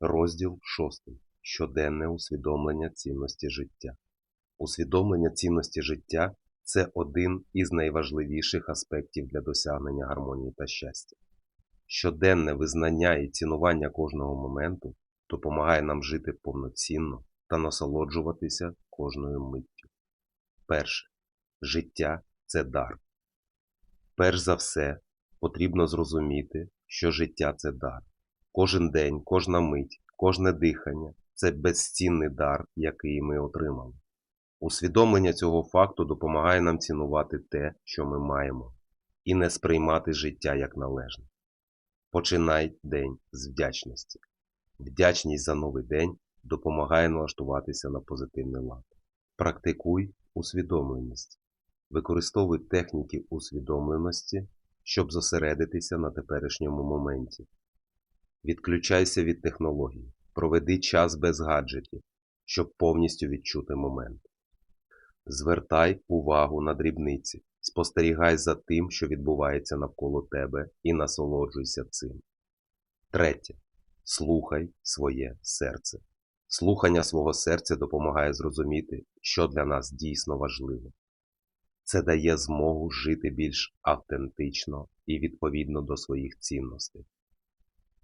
Розділ 6. Щоденне усвідомлення цінності життя. Усвідомлення цінності життя це один із найважливіших аспектів для досягнення гармонії та щастя. Щоденне визнання і цінування кожного моменту допомагає нам жити повноцінно та насолоджуватися кожною миттю. Перше. Життя це дар. Перш за все, потрібно зрозуміти, що життя це дар. Кожен день, кожна мить, кожне дихання це безцінний дар, який ми отримали. Усвідомлення цього факту допомагає нам цінувати те, що ми маємо, і не сприймати життя як належне. Починай день з вдячності. Вдячність за новий день допомагає налаштуватися на позитивний лад. Практикуй усвідомленість. Використовуй техніки усвідомленості, щоб зосередитися на теперішньому моменті. Відключайся від технологій, проведи час без гаджетів, щоб повністю відчути момент. Звертай увагу на дрібниці, спостерігай за тим, що відбувається навколо тебе, і насолоджуйся цим. Третє. Слухай своє серце. Слухання свого серця допомагає зрозуміти, що для нас дійсно важливо. Це дає змогу жити більш автентично і відповідно до своїх цінностей.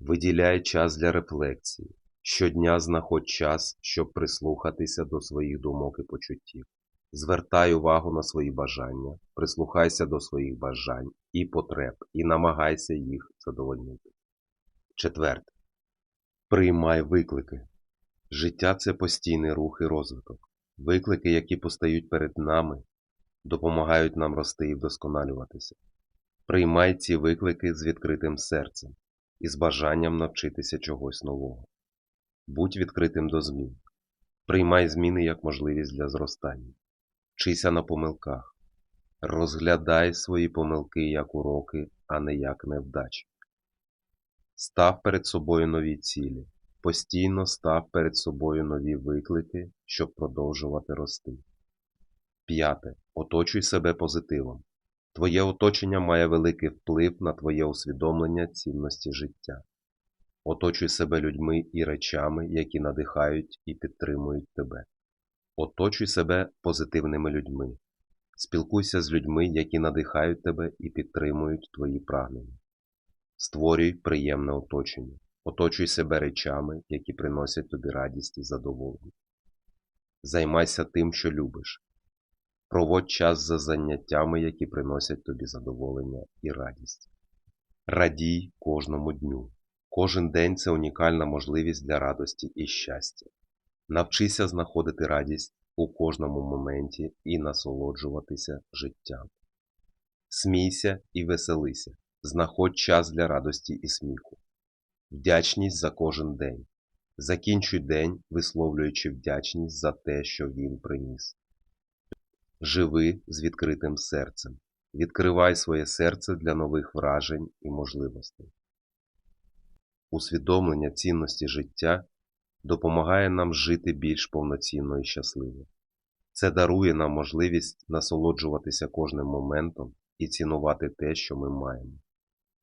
Виділяй час для рефлексії. Щодня знаходь час, щоб прислухатися до своїх думок і почуттів. Звертай увагу на свої бажання, прислухайся до своїх бажань і потреб і намагайся їх задовольнити. Четверте. Приймай виклики. Життя це постійний рух і розвиток. Виклики, які постають перед нами, допомагають нам рости і вдосконалюватися. Приймай ці виклики з відкритим серцем і з бажанням навчитися чогось нового. Будь відкритим до змін. Приймай зміни як можливість для зростання. Вчися на помилках. Розглядай свої помилки як уроки, а не як невдачі. Став перед собою нові цілі. Постійно став перед собою нові виклики, щоб продовжувати рости. П'яте. Оточуй себе позитивом. Твоє оточення має великий вплив на твоє усвідомлення цінності життя. Оточуй себе людьми і речами, які надихають і підтримують тебе. Оточуй себе позитивними людьми. Спілкуйся з людьми, які надихають тебе і підтримують твої прагнення. Створюй приємне оточення. Оточуй себе речами, які приносять тобі радість і задоволення. Займайся тим, що любиш. Проводь час за заняттями, які приносять тобі задоволення і радість. Радій кожному дню. Кожен день це унікальна можливість для радості і щастя. Навчися знаходити радість у кожному моменті і насолоджуватися життям. Смійся і веселися. Знаходь час для радості і сміху. Вдячність за кожен день. Закінчуй день, висловлюючи вдячність за те, що він приніс. Живи з відкритим серцем. Відкривай своє серце для нових вражень і можливостей. Усвідомлення цінності життя допомагає нам жити більш повноцінно і щасливо. Це дарує нам можливість насолоджуватися кожним моментом і цінувати те, що ми маємо.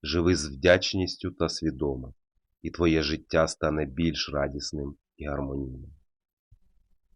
Живи з вдячністю та свідомо, і твоє життя стане більш радісним і гармонійним.